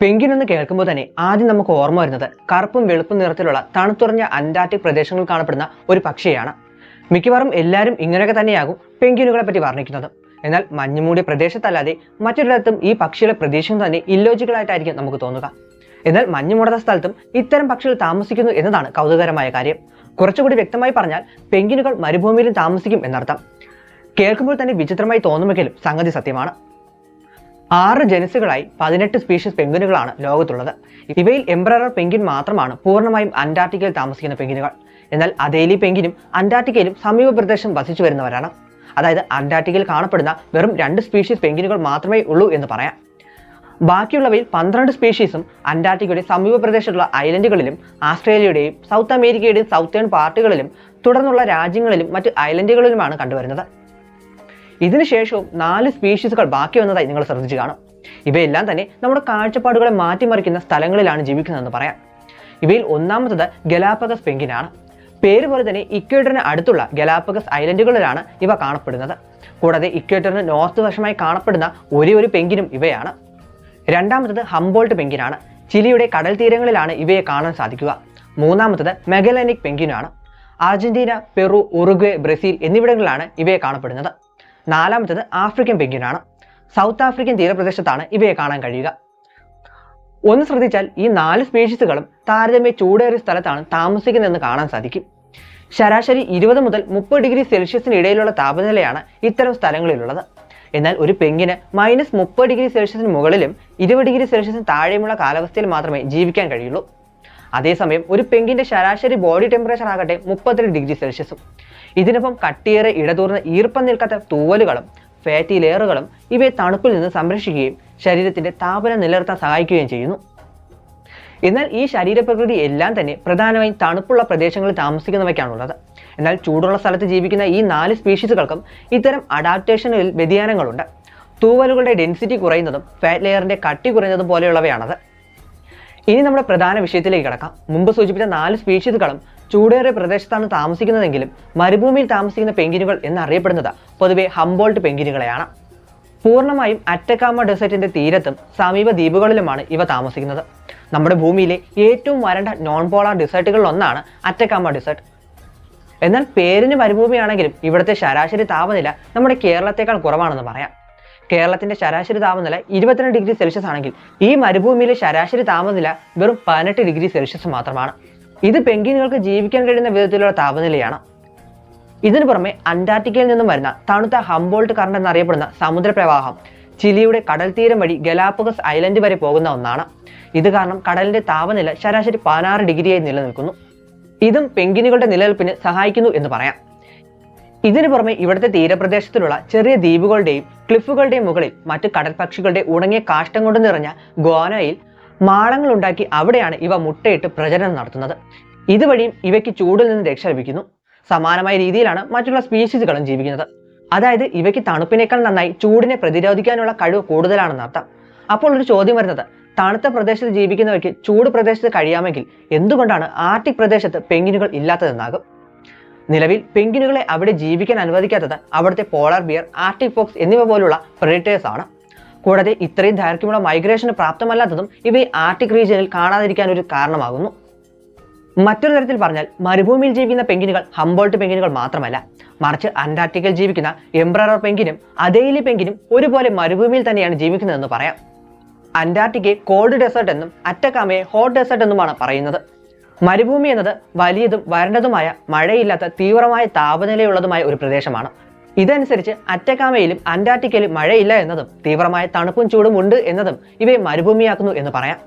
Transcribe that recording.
Penguin എന്ന് കേൾക്കുമ്പോൾ തന്നെ ആദ്യം നമുക്ക് ഓർമ്മ വരുന്നത് കറുപ്പും വെളുപ്പും നിറത്തിലുള്ള തണുത്തുറഞ്ഞ അന്റാർട്ടിക് പ്രദേശങ്ങളിൽ കാണപ്പെടുന്ന ഒരു പക്ഷിയാണ് മിക്കവാറും എല്ലാവരും ഇങ്ങനെയൊക്കെ തന്നെയാകും പെൻഗ്വിനുകളെ പറ്റി വർണിക്കുന്നത്. എന്നാൽ മഞ്ഞുമൂടിയ പ്രദേശത്തല്ലാതെ മറ്റൊരിടത്തും ഈ പക്ഷികളെ പ്രദേശം തന്നെ ഇല്ലോജിക്കലായിട്ടായിരിക്കും നമുക്ക് തോന്നുക. എന്നാൽ മഞ്ഞുമൂടാത്ത സ്ഥലത്തും ഇത്തരം പക്ഷികൾ താമസിക്കുന്നു എന്നതാണ് കൗതുകരമായ കാര്യം. കുറച്ചുകൂടി വ്യക്തമായി പറഞ്ഞാൽ പെൻഗ്വിനുകൾ മരുഭൂമിയിലും താമസിക്കും എന്നർത്ഥം. കേൾക്കുമ്പോൾ തന്നെ വിചിത്രമായി തോന്നുമെങ്കിലും സംഗതി സത്യമാണ്. ആറ് ജനസുകളായി പതിനെട്ട് സ്പീഷീസ് പെങ്കുനുകളാണ് ലോകത്തുള്ളത്. ഇവയിൽ എംബ്രറർ പെങ്കിൻ മാത്രമാണ് പൂർണമായും അന്റാർട്ടിക്കയിൽ താമസിക്കുന്ന പെങ്കിനുകൾ എന്നാൽ അതേലി പെങ്കിനും അന്റാർട്ടിക്കയിലും സമീപ പ്രദേശം വസിച്ചു വരുന്നവരാണ്. അതായത് അന്റാർട്ടിക്കയിൽ കാണപ്പെടുന്ന വെറും രണ്ട് സ്പീഷീസ് പെങ്കിനുകൾ മാത്രമേ ഉള്ളൂ എന്ന് പറയാം. ബാക്കിയുള്ളവയിൽ പന്ത്രണ്ട് സ്പീഷീസും അന്റാർട്ടിക്കയുടെ സമീപ പ്രദേശത്തുള്ള ഐലൻഡുകളിലും ആസ്ട്രേലിയയുടെയും സൗത്ത് അമേരിക്കയുടെയും സൗത്തേൺ പാർട്ടുകളിലും തുടർന്നുള്ള രാജ്യങ്ങളിലും മറ്റ് ഐലൻഡുകളിലുമാണ് കണ്ടുവരുന്നത്. ഇതിനുശേഷവും നാല് സ്പീഷീസുകൾ ബാക്കി വന്നതായി നിങ്ങൾ ശ്രദ്ധിച്ചു കാണും. ഇവയെല്ലാം തന്നെ നമ്മുടെ കാഴ്ചപ്പാടുകളെ മാറ്റിമറിക്കുന്ന സ്ഥലങ്ങളിലാണ് ജീവിക്കുന്നതെന്ന് പറയാം. ഇവയിൽ ഒന്നാമത്തത് ഗലാപ്പഗസ് പെങ്കിനാണ്. പേര് പോലെ തന്നെ ഇക്വേറ്ററിന് അടുത്തുള്ള ഗലാപ്പഗസ് ഐലൻഡുകളിലാണ് ഇവ കാണപ്പെടുന്നത്. കൂടാതെ ഇക്വേറ്ററിന് നോർത്ത് വശമായി കാണപ്പെടുന്ന ഒരേ ഒരു പെങ്കിനും ഇവയാണ്. രണ്ടാമത്തത് ഹംബോൾട്ട് പെങ്കിനാണ്. ചിലിയുടെ കടൽ തീരങ്ങളിലാണ് ഇവയെ കാണാൻ സാധിക്കുക. മൂന്നാമത്തത് മെഗലാനിക് പെങ്കിനാണ് അർജന്റീന പെറു ഉറുഗ്വേ ബ്രസീൽ എന്നിവിടങ്ങളിലാണ് ഇവയെ കാണപ്പെടുന്നത്. നാലാമത്തത് ആഫ്രിക്കൻ പെങ്കിനാണ് സൗത്ത് ആഫ്രിക്കൻ തീരപ്രദേശത്താണ് ഇവയെ കാണാൻ കഴിയുക. ഒന്ന് ശ്രദ്ധിച്ചാൽ ഈ നാല് സ്പീഷീസുകളും താരതമ്യ ചൂടേറിയ സ്ഥലത്താണ് താമസിക്കുന്നതെന്ന് കാണാൻ സാധിക്കും. ശരാശരി ഇരുപത് മുതൽ മുപ്പത് ഡിഗ്രി സെൽഷ്യസിന് ഇടയിലുള്ള താപനിലയാണ് ഇത്തരം സ്ഥലങ്ങളിലുള്ളത്. എന്നാൽ ഒരു പെങ്കിന് മൈനസ് മുപ്പത് ഡിഗ്രി സെൽഷ്യസിന് മുകളിലും ഇരുപത് ഡിഗ്രി സെൽഷ്യസിന് താഴെയുമുള്ള കാലാവസ്ഥയിൽ മാത്രമേ ജീവിക്കാൻ കഴിയുള്ളൂ. അതേസമയം ഒരു പെങ്കിന്റെ ശരാശരി ബോഡി ടെമ്പറേച്ചർ ആകട്ടെ മുപ്പത്തിരണ്ട് ഡിഗ്രി സെൽഷ്യസും ഇതിനൊപ്പം കട്ടിയേറെ ഇടതൂർന്ന ഈർപ്പം നിൽക്കാത്ത തൂവലുകളും ഫാറ്റി ലെയറുകളും ഇവയെ തണുപ്പിൽ നിന്ന് സംരക്ഷിക്കുകയും ശരീരത്തിന്റെ താപനം നിലനിർത്താൻ സഹായിക്കുകയും ചെയ്യുന്നു. എന്നാൽ ഈ ശരീരപ്രകൃതി എല്ലാം തന്നെ പ്രധാനമായും തണുപ്പുള്ള പ്രദേശങ്ങളിൽ താമസിക്കുന്നവയ്ക്കാണുള്ളത്. എന്നാൽ ചൂടുള്ള സ്ഥലത്ത് ജീവിക്കുന്ന ഈ നാല് സ്പീഷീസുകൾക്കും ഇത്തരം അഡാപ്റ്റേഷനിൽ വ്യതിയാനങ്ങളുണ്ട്. തൂവലുകളുടെ ഡെൻസിറ്റി കുറയുന്നതും ഫാറ്റ് ലെയറിന്റെ കട്ടി കുറയുന്നതും പോലെയുള്ളവയാണത്. ഇനി നമ്മുടെ പ്രധാന വിഷയത്തിലേക്ക് കടക്കാം. മുമ്പ് സൂചിപ്പിച്ച നാല് സ്പീഷീസുകളും ചൂടേറിയ പ്രദേശത്താണ് താമസിക്കുന്നതെങ്കിലും മരുഭൂമിയിൽ താമസിക്കുന്ന പെങ്കിനുകൾ എന്നറിയപ്പെടുന്നത് പൊതുവെ ഹംബോൾട്ട് പെങ്കിനുകളെയാണ്. പൂർണമായും അറ്റക്കാമ ഡെസേർട്ടിന്റെ തീരത്തും സമീപ ദ്വീപുകളിലുമാണ് ഇവ താമസിക്കുന്നത്. നമ്മുടെ ഭൂമിയിലെ ഏറ്റവും വരണ്ട നോൺ പോളാർ ഡെസേർട്ടുകളിൽ ഒന്നാണ് അറ്റക്കാമ ഡെസേർട്ട്. എന്നാൽ പേരിന് മരുഭൂമിയാണെങ്കിലും ഇവിടുത്തെ ശരാശരി താപനില നമ്മുടെ കേരളത്തേക്കാൾ കുറവാണെന്ന് പറയാം. കേരളത്തിന്റെ ശരാശരി താപനില ഇരുപത്തിരണ്ട് ഡിഗ്രി സെൽഷ്യസ് ആണെങ്കിൽ ഈ മരുഭൂമിയിലെ ശരാശരി താപനില വെറും പതിനെട്ട് ഡിഗ്രി സെൽഷ്യസ് മാത്രമാണ്. ഇത് പെൻഗ്വിനുകൾക്ക് ജീവിക്കാൻ കഴിയുന്ന വിധത്തിലുള്ള താപനിലയാണ്. ഇതിനു പുറമെ അന്റാർട്ടിക്കയിൽ നിന്നും വരുന്ന തണുത്ത ഹംബോൾട്ട് കറണ്ട് എന്നറിയപ്പെടുന്ന സമുദ്രപ്രവാഹം ചിലിയുടെ കടൽ തീരം വഴി ഗലാപ്പഗസ് ഐലൻഡ് വരെ പോകുന്ന ഒന്നാണ്. ഇത് കാരണം കടലിന്റെ താപനില ശരാശരി പതിനാറ് ഡിഗ്രിയായി നിലനിൽക്കുന്നു. ഇതും പെൻഗ്വിനുകളുടെ നിലനിൽപ്പിന് സഹായിക്കുന്നു എന്ന് പറയാം. ഇതിനു പുറമെ ഇവിടുത്തെ തീരപ്രദേശത്തിലുള്ള ചെറിയ ദ്വീപുകളുടെയും ക്ലിഫുകളുടെയും മുകളിൽ മറ്റ് കടൽപക്ഷികളുടെ ഉണങ്ങിയ കാഷ്ടം കൊണ്ട് നിറഞ്ഞ ഗോനയിൽ മാളങ്ങൾ ഉണ്ടാക്കി അവിടെയാണ് ഇവ മുട്ടയിട്ട് പ്രജനനം നടത്തുന്നത്. ഇതുവഴിയും ഇവയ്ക്ക് ചൂടിൽ നിന്ന് രക്ഷ ലഭിക്കുന്നു. സമാനമായ രീതിയിലാണ് മറ്റുള്ള സ്പീഷീസുകളും ജീവിക്കുന്നത്. അതായത് ഇവയ്ക്ക് തണുപ്പിനേക്കാൾ നന്നായി ചൂടിനെ പ്രതിരോധിക്കാനുള്ള കഴിവ് കൂടുതലാണെന്ന് അർത്ഥം. അപ്പോൾ ഒരു ചോദ്യം വരുന്നത് തണുത്ത പ്രദേശത്ത് ജീവിക്കുന്നവയ്ക്ക് ചൂട് പ്രദേശത്ത് കഴിയാമെങ്കിൽ എന്തുകൊണ്ടാണ് ആർട്ടിക് പ്രദേശത്ത് പെങ്കിനുകൾ ഇല്ലാത്തതെന്നാകും? നിലവിൽ പെങ്കിനുകളെ അവിടെ ജീവിക്കാൻ അനുവദിക്കാത്തത് അവിടുത്തെ പോളാർ ബിയർ ആർട്ടിക് ഫോക്സ് എന്നിവ പോലുള്ള പ്രെഡേറ്റേഴ്സ് ആണ്. കൂടാതെ ഇത്രയും ദൈർഘ്യമുള്ള മൈഗ്രേഷന് പ്രാപ്തമല്ലാത്തതും ഇവയെ ആർട്ടിക് റീജിയനിൽ കാണാതിരിക്കാൻ ഒരു കാരണമാകുന്നു. മറ്റൊരു തരത്തിൽ പറഞ്ഞാൽ മരുഭൂമിയിൽ ജീവിക്കുന്ന പെങ്കിനുകൾ ഹംബോൾട്ട് പെങ്കിനുകൾ മാത്രമല്ല. മറിച്ച് അന്റാർട്ടിക്കയിൽ ജീവിക്കുന്ന എംബ്രറർ പെങ്കിനും അതേലി പെങ്കിനും ഒരുപോലെ മരുഭൂമിയിൽ തന്നെയാണ് ജീവിക്കുന്നതെന്ന് പറയാം. അന്റാർട്ടിക്കയെ കോൾഡ് ഡെസേർട്ട് എന്നും അറ്റക്കാമയെ ഹോട്ട് ഡെസേർട്ട് എന്നുമാണ് പറയുന്നത്. മരുഭൂമി എന്നത് വലിയതും വരണ്ടതുമായ മഴയില്ലാത്ത തീവ്രമായ താപനിലയുള്ളതുമായ ഒരു പ്രദേശമാണ്. ഇതനുസരിച്ച് അറ്റക്കാമയിലും അന്റാർട്ടിക്കയിലും മഴയില്ല എന്നതും തീവ്രമായ തണുപ്പും ചൂടും ഉണ്ട് എന്നതും ഇവയെ മരുഭൂമിയാക്കുന്നു എന്ന് പറയാം.